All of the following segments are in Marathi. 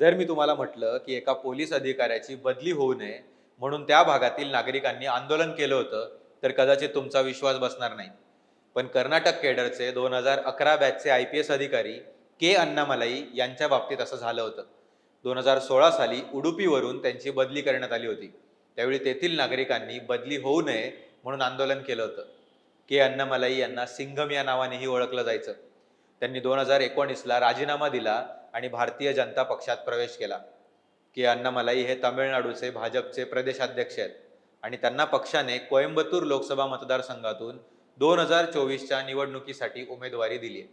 जर मी तुम्हाला म्हटलं की एका पोलीस अधिकाऱ्याची बदली होऊ नये म्हणून त्या भागातील नागरिकांनी आंदोलन केलं होतं तर कदाचित तुमचा विश्वास बसणार नाही. पण कर्नाटक केडरचे दोन हजार अकरा बॅचचे आय पी एस अधिकारी के अण्णामलाई यांच्या बाबतीत असं झालं होतं. दोन हजार सोळा साली उडुपीवरून त्यांची बदली करण्यात आली होती. त्यावेळी तेथील नागरिकांनी बदली होऊ नये म्हणून आंदोलन केलं होतं. के अण्णामलाई यांना सिंघम या नावानेही ओळखलं जायचं. त्यांनी दोन हजार एकोणीसला राजीनामा दिला आणि भारतीय जनता पक्षात प्रवेश केला. के अण्णामलाई हे तामिळनाडूचे भाजपचे प्रदेशाध्यक्ष आहेत. आणि त्यांना पक्षाने कोइंबतूर लोकसभा मतदारसंघातून दोन हजार चोवीसच्या निवडणुकीसाठी उमेदवारी दिली आहे.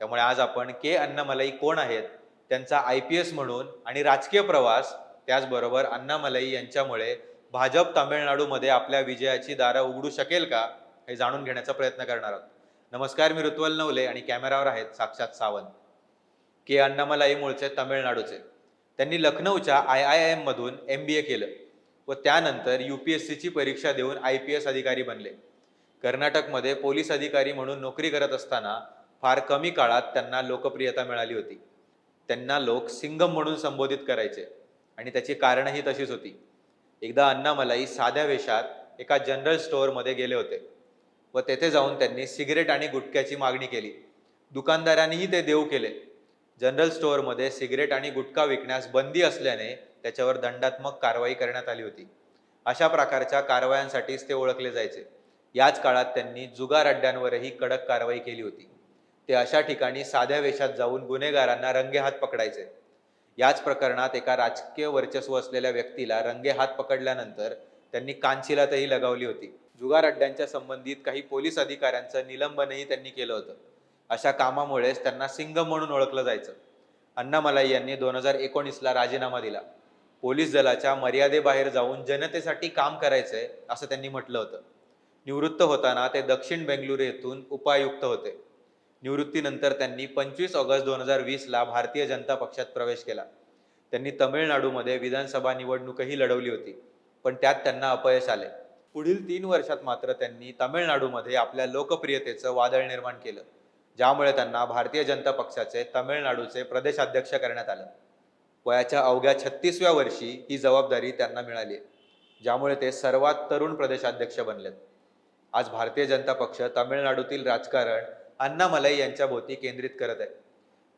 त्यामुळे आज आपण के अण्णामलाई कोण आहेत त्यांचा आय पी एस म्हणून आणि राजकीय प्रवास त्याचबरोबर अन्नामलाई यांच्यामुळे भाजप तामिळनाडूमध्ये आपल्या विजयाची दारं उघडू शकेल का हे जाणून घेण्याचा प्रयत्न करणार आहोत. नमस्कार मी ऋत्वल नवले आणि कॅमेरावर आहेत साक्षात सावंत. के अण्णामलाई मूळचे तामिळनाडूचे. त्यांनी लखनौच्या आय आय एम मधून एम बी ए केलं व त्यानंतर यू पी एस सीची परीक्षा देऊन आय पी एस अधिकारी बनले. कर्नाटकमध्ये पोलीस अधिकारी म्हणून नोकरी करत असताना फार कमी काळात त्यांना लोकप्रियता मिळाली होती. त्यांना लोक सिंगम म्हणून संबोधित करायचे आणि त्याची कारणंही तशीच होती. एकदा अण्णामलाई साध्या वेशात एका जनरल स्टोअरमध्ये गेले होते व तेथे जाऊन त्यांनी सिगरेट आणि गुटख्याची मागणी केली. दुकानदारांनीही ते देऊ केले. जनरल स्टोअरमध्ये सिगरेट आणि गुटखा विकण्यास बंदी असल्याने त्याच्यावर दंडात्मक कारवाई करण्यात आली होती. अशा प्रकारच्या कारवायांसाठीच ते ओळखले जायचे. याच काळात त्यांनी जुगार अड्ड्यांवरही कडक कारवाई केली होती. ते अशा ठिकाणी साध्या वेशात जाऊन गुन्हेगारांना रंगेहात पकडायचे. याच प्रकरणात एका राजकीय वर्चस्व असलेल्या व्यक्तीला रंगेहात पकडल्यानंतर त्यांनी कांचिलातही लगावली होती. जुगार अड्ड्यांच्या संबंधित काही पोलीस अधिकाऱ्यांचं निलंबनही त्यांनी केलं होतं. अशा कामामुळेच त्यांना सिंगम म्हणून ओळखलं जायचं. अण्णामलाई यांनी दोन हजार एकोणीसला राजीनामा दिला. पोलीस दलाच्या मर्यादेबाहेर जाऊन जनतेसाठी काम करायचंय असं त्यांनी म्हटलं होतं. निवृत्त होताना ते दक्षिण बेंगळुरू येथून उपायुक्त होते. निवृत्तीनंतर त्यांनी पंचवीस ऑगस्ट दोन हजार वीसला भारतीय जनता पक्षात प्रवेश केला. त्यांनी तमिळनाडूमध्ये विधानसभा निवडणूकही लढवली होती पण त्यात त्यांना अपयश आले. पुढील तीन वर्षात मात्र त्यांनी तामिळनाडूमध्ये आपल्या लोकप्रियतेचं वादळ निर्माण केलं. ज्यामुळे त्यांना भारतीय जनता पक्षाचे तमिळनाडूचे प्रदेशाध्यक्ष करण्यात आलं. वयाच्या अवघ्या छत्तीसव्या वर्षी ही जबाबदारी त्यांना मिळाली. ज्यामुळे ते सर्वात तरुण प्रदेशाध्यक्ष बनलेत. आज भारतीय जनता पक्ष तमिळनाडूतील राजकारण अण्णामलाई यांच्या भोवती केंद्रित करत आहे.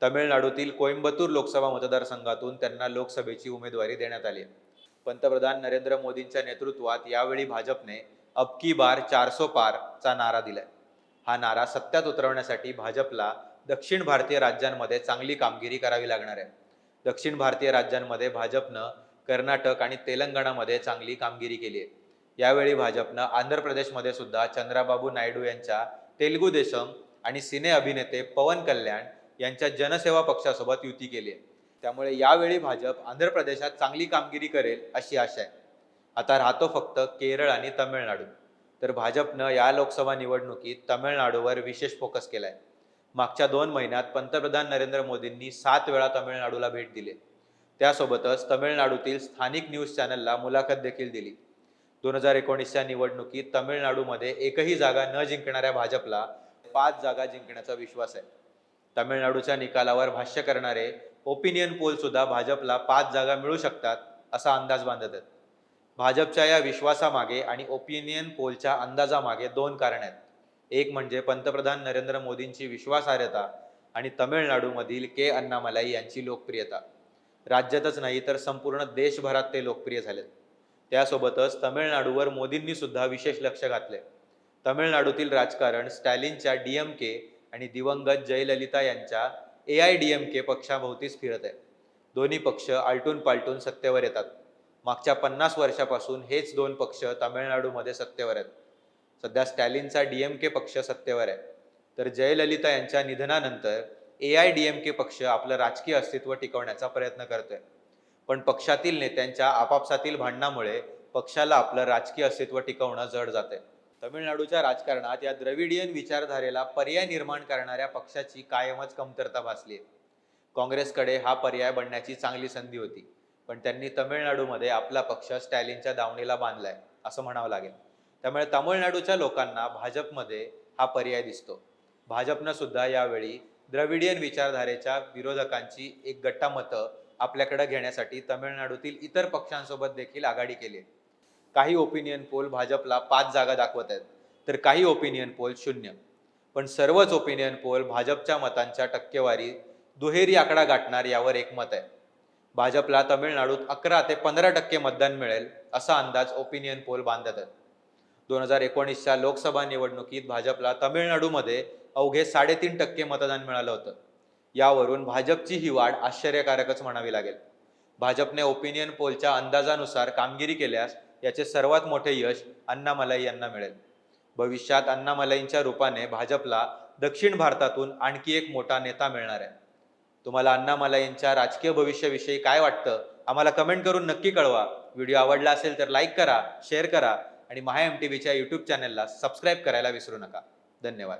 तमिळनाडूतील कोइंबतूर लोकसभा मतदारसंघातून त्यांना लोकसभेची उमेदवारी देण्यात आली आहे. पंतप्रधान नरेंद्र मोदींच्या नेतृत्वात यावेळी भाजपने अबकी बार चारसो पारचा नारा दिलाय. हा नारा सत्यात उतरवण्यासाठी भाजपला दक्षिण भारतीय राज्यांमध्ये चांगली कामगिरी करावी लागणार आहे. दक्षिण भारतीय राज्यांमध्ये भाजपनं कर्नाटक आणि तेलंगणामध्ये चांगली कामगिरी केली आहे. यावेळी भाजपनं आंध्र प्रदेशमध्ये सुद्धा चंद्राबाबू नायडू यांच्या तेलुगू देशम आणि सिने अभिनेते पवन कल्याण यांच्या जनसेवा पक्षासोबत युती केली आहे. त्यामुळे यावेळी भाजप आंध्र प्रदेशात चांगली कामगिरी करेल अशी आशा आहे. आता राहतो फक्त केरळ आणि तमिळनाडू. तर भाजपनं या लोकसभा निवडणुकीत तमिळनाडूवर विशेष फोकस केलाय. मागच्या दोन महिन्यात पंतप्रधान नरेंद्र मोदींनी सात वेळा तमिळनाडूला भेट दिली. त्यासोबतच तमिळनाडूतील स्थानिक न्यूज चॅनलला मुलाखत देखील दिली. दोन हजार एकोणीसच्या निवडणुकीत तमिळनाडूमध्ये एकही जागा न जिंकणाऱ्या भाजपला पाच जागा जिंकण्याचा विश्वास आहे. तमिळनाडूच्या निकालावर भाष्य करणारे ओपिनियन पोल सुद्धा भाजपला पाच जागा मिळू शकतात असा अंदाज बांधत आहेत. भाजपच्या या विश्वासामागे आणि ओपिनियन पोलच्या अंदाजामागे दोन कारण आहेत. एक म्हणजे पंतप्रधान नरेंद्र मोदींची विश्वासार्हता आणि तमिळनाडूमधील के अन्नामलाई यांची लोकप्रियता. राज्यातच नाही तर संपूर्ण देशभरात ते लोकप्रिय झालेत. त्यासोबतच तमिळनाडूवर मोदींनी सुद्धा विशेष लक्ष घातले तमिळनाडूतील राजकारण स्टॅलिनच्या डीएमके आणि दिवंगत जयललिता यांच्या A I D M K पक्षाभोवतीच फिरत आहे. दोन्ही पक्ष आलटून पालटून सत्तेवर येतात. मागच्या पन्नास वर्षापासून हेच दोन पक्ष तामिळनाडूमध्ये सत्तेवर आहेत. सध्या स्टॅलिनचा डी एम के पक्ष सत्तेवर आहे. तर जयललिता यांच्या निधनानंतर A I D M K पक्ष आपलं राजकीय अस्तित्व टिकवण्याचा प्रयत्न करतोय. पण पक्षातील नेत्यांच्या आपापसातील भांडणामुळे पक्षाला आपलं राजकीय अस्तित्व टिकवणं जड जाते तमिळनाडूच्या राजकारणात या द्रविडियन विचारधारेला पर्याय निर्माण करणाऱ्या पक्षाची कायमच कमतरता भासली आहे काँग्रेसकडे हा पर्याय बनण्याची चांगली संधी होती. पण त्यांनी तमिळनाडूमध्ये आपला पक्ष स्टॅलिनच्या दावणीला बांधलाय असं म्हणावं लागेल. त्यामुळे तामिळनाडूच्या लोकांना भाजपमध्ये हा पर्याय दिसतो. भाजपनं सुद्धा यावेळी द्रविडियन विचारधारेच्या विरोधकांची एक गट्टा मतं आपल्याकडे घेण्यासाठी तमिळनाडूतील इतर पक्षांसोबत देखील आघाडी केली आहे. काही ओपिनियन पोल भाजपला पाच जागा दाखवत आहेत तर काही ओपिनियन पोल शून्य. पण सर्वच ओपिनियन पोल भाजपच्या मतांच्या टक्केवारी दुहेरी आकडा गाठणार यावर एकमत आहे. भाजपला तमिळनाडूत अकरा ते पंधरा टक्के मतदान मिळेल असा अंदाज ओपिनियन पोल बांधत आहेत दोन हजार एकोणीसच्या लोकसभा निवडणुकीत भाजपला तमिळनाडूमध्ये अवघे साडेतीन टक्के मतदान मिळालं होतं. यावरून भाजपची ही वाढ आश्चर्यकारकच म्हणावी लागेल. भाजपने ओपिनियन पोलच्या अंदाजानुसार कामगिरी केल्यास याचे सर्वात मोठे यश अण्णामलाई यांना मिळेल. भविष्यात अण्णामलाईंच्या रूपाने भाजपला दक्षिण भारतातून आणखी एक मोठा नेता मिळणार आहे. तुम्हाला अण्णामलाईंच्या राजकीय भविष्याविषयी काय वाटतं आम्हाला कमेंट करून नक्की कळवा. व्हिडिओ आवडला असेल तर लाईक करा शेअर करा आणि महा एम टी व्हीच्या यूट्यूब चॅनलला सबस्क्राईब करायला विसरू नका. धन्यवाद.